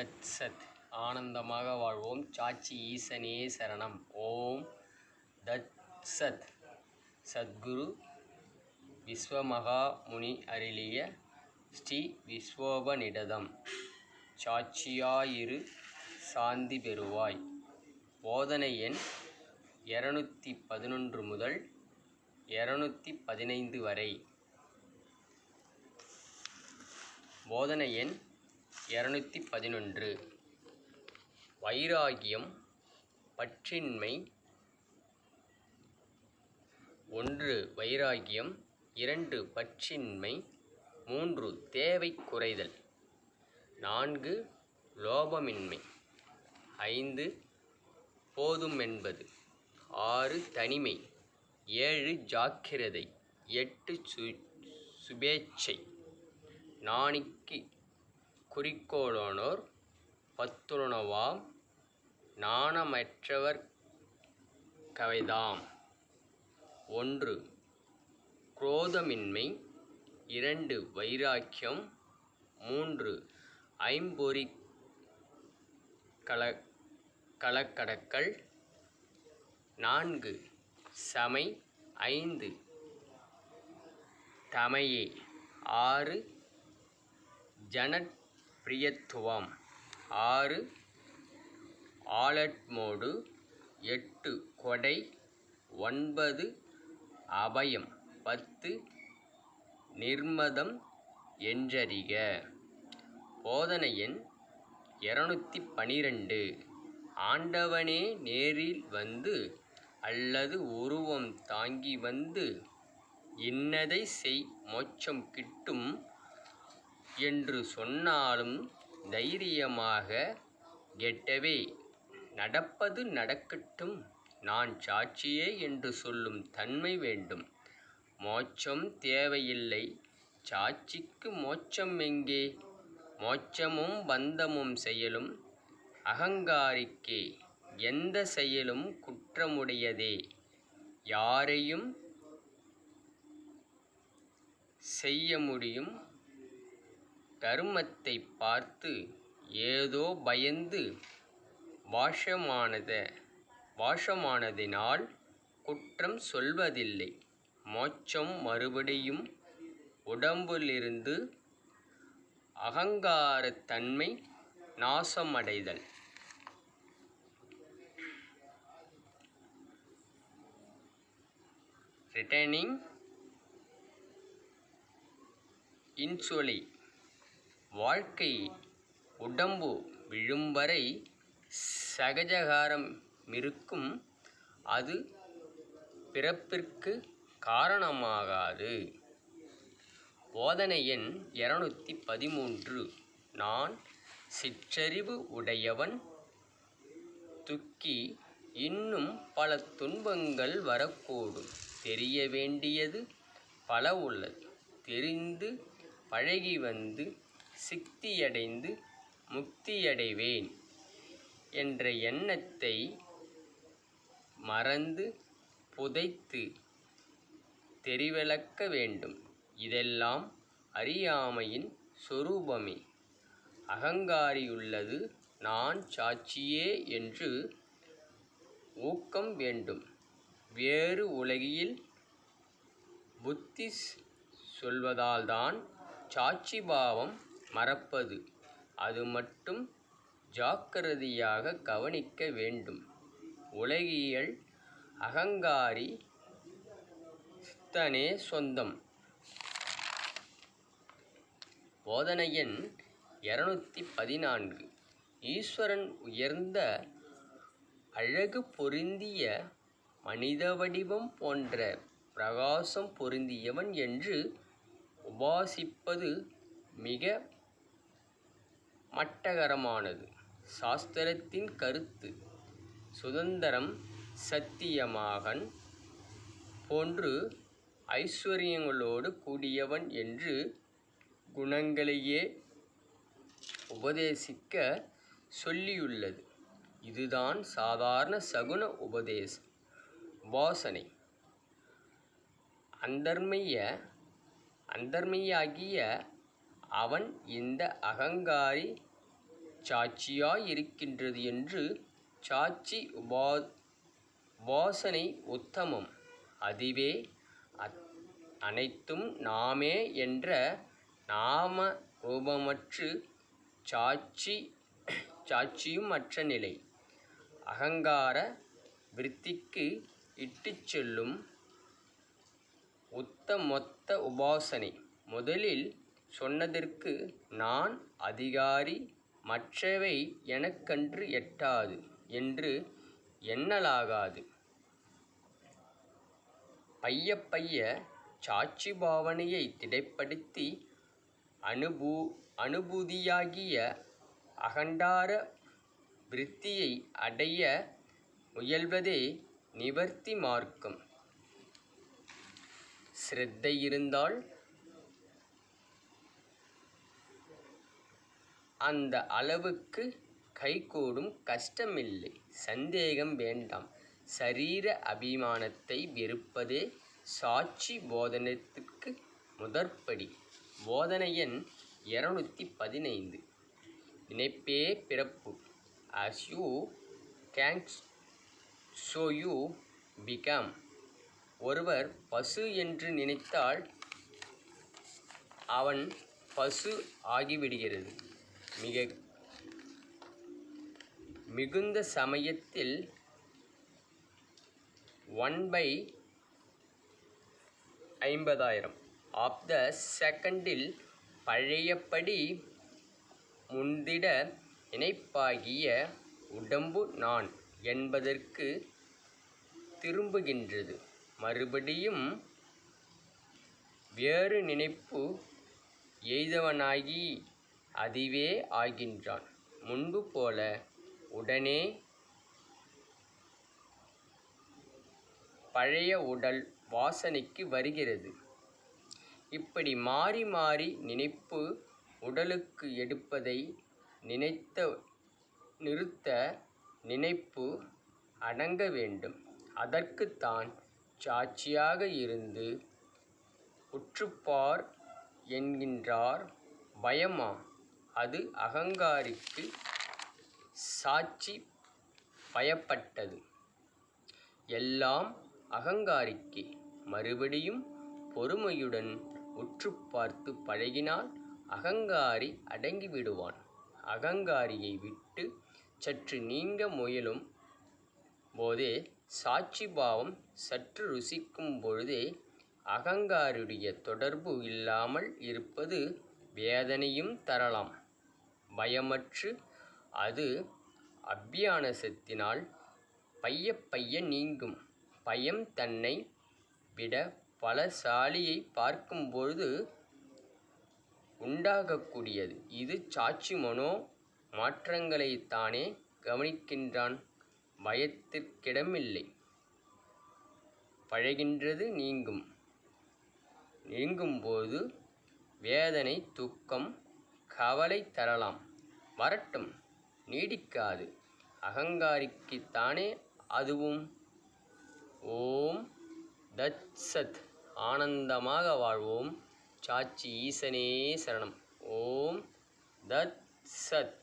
தத் சத் ஆனந்தமாக வாழ்வோம். சாட்சி ஈசனே சரணம். ஓம் தத் சத் சத்குரு விஸ்வமகா முனி அருளிய ஸ்ரீ விஸ்வோபனிடதம் சாட்சியாயிரு சாந்தி பெறுவாய். போதனை எண் இரநூத்தி பதினொன்று முதல் இரநூத்தி பதினைந்து வரை. போதனை எண் இரநூத்தி பதினொன்று. வைராகியம் பற்றின்மை. ஒன்று வைராகியம். இரண்டு பற்றின்மை. மூன்று தேவை குறைதல். நான்கு லோபமின்மை. ஐந்து போதும் என்பது ஆறு தனிமை. ஏழு ஜாக்கிரதை. எட்டு சு சுபேட்சை. நாணிக்கு குறிக்கோளானோர் பத்துணவாம் நாணமற்றவர் கவைதாம். ஒன்று குரோதமின்மை. இரண்டு வைராக்கியம். மூன்று ஐம்பொறி கல கலக்கடக்கல். நான்கு சமை. ஐந்து தமையே. ஆறு ஜனட் பிரியத்துவம். ஆறு ஆலட்மோடு எட்டு கொடை ஒன்பது அபயம் பத்து நிர்மதம் என்றறிக. போதனை எண் இரநூத்தி பனிரெண்டு ஆண்டவனே நேரில் வந்து அல்லது உருவம் தாங்கி வந்து இன்னதை செய் மோட்சம் கிட்டும் என்று சொன்னாலும் தைரியமாக கெட்டவே நடப்பது நடக்கட்டும். நான் சாட்சியே என்று சொல்லும் தன்மை வேண்டும். மோட்சம் தேவையில்லை. சாட்சிக்கு மோட்சம் எங்கே? மோட்சமும் பந்தமும் செயலும் அகங்காரிக்கே. எந்த செயலும் குற்றமுடையதே. யாரையும் செய்ய முடியும். தர்மத்தை பார்த்து ஏதோ பயந்து வாஷமானத வாஷமானதினால் குற்றம் சொல்வதில்லை. மோட்சம் மறுபடியும் உடம்பிலிருந்து அகங்காரத்தன்மை நாசமடைதல். ரிட்டர்னிங் இன்சொலி வாழ்க்கை உடம்பு விழும் வரை சகஜகாரம் இருக்கும். அது பிறப்பிற்கு காரணமாகாது. போதனை எண் இரநூத்தி பதிமூன்று. நான் சிற்றறிவு உடையவன். துக்கி இன்னும் பல துன்பங்கள் வரக்கூடும். தெரிய வேண்டியது பல உள்ளது. தெரிந்து பழகி வந்து சித்தியடைந்து முக்தியடைவேன் என்ற எண்ணத்தை மறந்து புதைத்து தெரிவிளக்க வேண்டும். இதெல்லாம் அறியாமையின் சொரூபமே. அகங்காரியுள்ளது நான் சாட்சியே என்று ஊக்கம் வேண்டும். வேறு உலகில் புத்தி சொல்வதால்தான் சாட்சி பாவம் மறப்பது. அது மட்டும் ஜாக்கிரதையாக கவனிக்க வேண்டும். உலகியல் அகங்காரி சித்தனே சொந்தம். போதனை எண் இரநூத்தி பதினான்கு. ஈஸ்வரன் உயர்ந்த அழகு பொருந்திய மனித வடிவம் போன்ற பிரகாசம் பொருந்தியவன் என்று உபாசிப்பது மிக மட்டகரமானது. சாஸ்திரத்தின் கருத்து. சுதந்திரம் சத்தியமாகன் போன்று ஐஸ்வர்யங்களோடு கூடியவன் என்று குணங்களையே உபதேசிக்க சொல்லியுள்ளது. இதுதான் சாதாரண சகுன உபதேச உபாசனை அந்தர்மைய அந்தர்மையாகிய அவன் இந்த அகங்காரி சாட்சியாயிருக்கின்றது என்று சாட்சி உபா உபாசனை உத்தமம். அதுவே அத்- அனைத்தும் நாமே என்ற நாம ரூபமற்று சாட்சி சாட்சியும் அற்ற நிலை. அகங்கார விருத்திக்கு இட்டு செல்லும் உத்தமொத்த உபாசனை முதலில் சொன்னதற்கு நான் அதிகாரி மற்றவை எனக்கன்று எட்டாது என்று எண்ணலாகாது. பைய பைய சாட்சி பாவனையை திடைப்படுத்தி அனுபூ அனுபூதியாகிய அகண்டார விருத்தியை அடைய முயல்வதே நிவர்த்தி மார்க்கம். சிரத்தை இருந்தால் அந்த அளவுக்கு கைகூடும் கஷ்டமில்லை. சந்தேகம் வேண்டாம். சரீர அபிமானத்தை வெறுப்பதே சாட்சி போதனத்திற்கு முதற்படி. போதனை எண் இருநூத்தி பதினைந்து. நினைப்பே பிறப்பு. As you gangs so you become ஒருவர் பசு என்று நினைத்தால் அவன் பசு ஆகிவிடுகிறது. மிக மிகுந்த சமயத்தில் ஒன் பை ஐம்பதாயிரம். ஆஃப் த செகண்டில் பழையபடி முந்திட இணைப்பாகிய உடம்பு நான் என்பதற்கு திரும்புகின்றது. மறுபடியும் வேறு நினைப்பு எய்தவனாகி அதுவே ஆகின்றான் முன்பு போல உடனே பழைய உடல் வாசனைக்கு வருகிறது. இப்படி மாறி மாறி நினைப்பு உடலுக்கு எடுப்பதை நினைத்த நிறுத்த நினைப்பு அடங்க வேண்டும். அதற்குத்தான் சாட்சியாக இருந்து உற்றுப்பார் என்கின்றார் பயமா? அது அகங்காரிக்கு சாட்சி பயப்பட்டது. எல்லாம் அகங்காரிக்கு மறுபடியும் பொறுமையுடன் உற்று பார்த்து பழகினால் அகங்காரி அடங்கிவிடுவான் அகங்காரியை விட்டு சற்று நீங்க முயலும் போதே சாட்சி பாவம் சற்று ருசிக்கும் பொழுதே அகங்காரியுடைய தொடர்பு இல்லாமல் இருப்பது வேதனையும் தரலாம். பயமற்று அது அபியானசத்தினால் பைய பைய நீங்கும். பயம் தன்னை விட பலசாலியை பார்க்கும்பொழுது உண்டாகக்கூடியது. இது சாட்சி மனோ மாற்றங்களைத்தானே கவனிக்கின்றான். பயத்திற்கிடமில்லை. பழகின்றது நீங்கும். நீங்கும்போது வேதனை துக்கம் கவலை தரலாம். வரட்டும் நீடிக்காது. அகங்காரிக்குத்தானே அதுவும். ஓம் தத் சத் ஆனந்தமாக வாழ்வோம். சாட்சி ஈசனே சரணம். ஓம் தத் சத்